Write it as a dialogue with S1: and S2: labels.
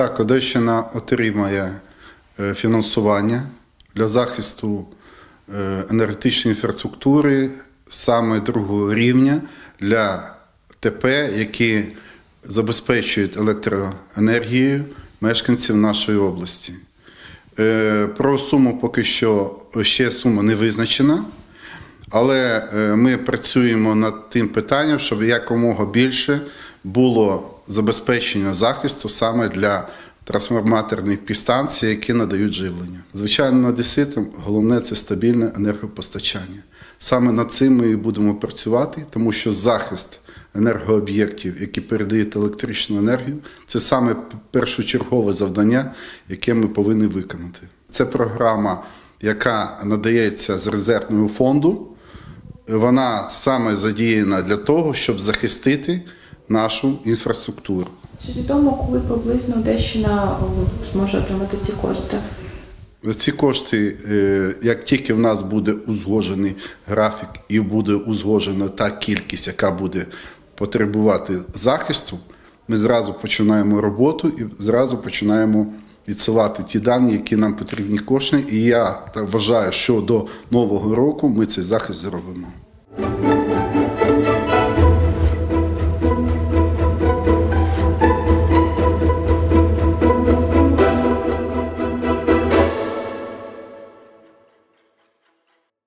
S1: Так, Одещина отримає е, фінансування для захисту е, енергетичної інфраструктури саме другого рівня для ТП, які забезпечують електроенергією мешканців нашої області. Е, Про суму поки що ще сума не визначена. Але ми працюємо над тим питанням, щоб якомога більше було забезпечення захисту саме для трансформаторних підстанцій, які надають живлення. Звичайно, одеситам головне це стабільне енергопостачання. Саме над цим ми і будемо працювати, тому що захист енергооб'єктів, які передають електричну енергію, це саме першочергове завдання, яке ми повинні виконати. Це програма, яка надається з резервного фонду вона саме задіяна для того, щоб захистити нашу інфраструктуру.
S2: Чи відомо, коли приблизно Одещина зможе отримати ці кошти?
S1: Ці кошти, е, як тільки в нас буде узгоджений графік і буде узгоджена та кількість, яка буде потребувати захисту, ми зразу починаємо роботу і зразу починаємо відсилати ті дані, які нам потрібні кошти. І я вважаю, що до нового року ми цей захист зробимо.